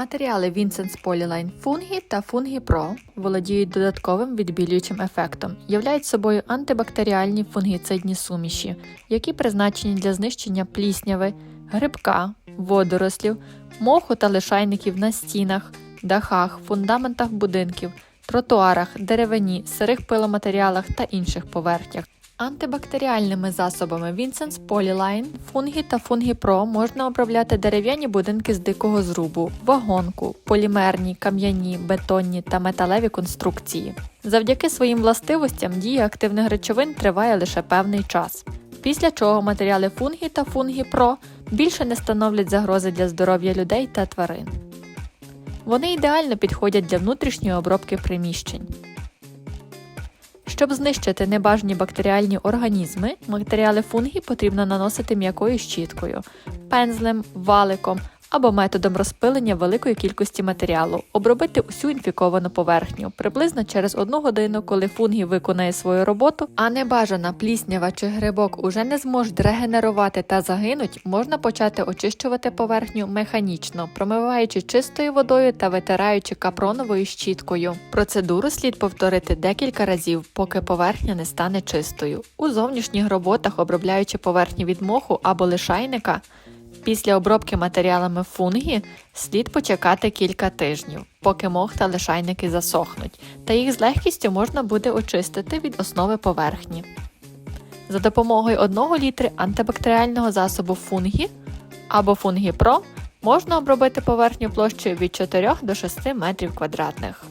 Матеріали Vincent's Polyline Fungi та Fungi Pro володіють додатковим відбілюючим ефектом, являють собою антибактеріальні фунгіцидні суміші, які призначені для знищення плісняви, грибка, водорослів, моху та лишайників на стінах, дахах, фундаментах будинків, тротуарах, деревині, сирих пиломатеріалах та інших поверхнях. Антибактеріальними засобами Vincent's Polyline, Fungi та Fungi Pro можна обробляти дерев'яні будинки з дикого зрубу, вагонку, полімерні, кам'яні, бетонні та металеві конструкції. Завдяки своїм властивостям дія активних речовин триває лише певний час. Після чого матеріали Fungi та Pro більше не становлять загрози для здоров'я людей та тварин. Вони ідеально підходять для внутрішньої обробки приміщень. Щоб знищити небажані бактеріальні організми, матеріали фунгі потрібно наносити м'якою щіткою, пензлем, валиком або методом розпилення великої кількості матеріалу, обробити усю інфіковану поверхню приблизно через одну годину, коли фунгі виконає свою роботу, а небажана пліснява чи грибок уже не зможуть регенерувати та загинуть, можна почати очищувати поверхню механічно, промиваючи чистою водою та витираючи капроновою щіткою. Процедуру слід повторити декілька разів, поки поверхня не стане чистою. У зовнішніх роботах, обробляючи поверхні від моху або лишайника, Після обробки матеріалами фунгі слід почекати кілька тижнів, поки мох та лишайники засохнуть, та їх з легкістю можна буде очистити від основи поверхні. За допомогою 1 літри антибактеріального засобу фунгі або фунгі Pro можна обробити поверхню площею від 4 до 6 метрів квадратних.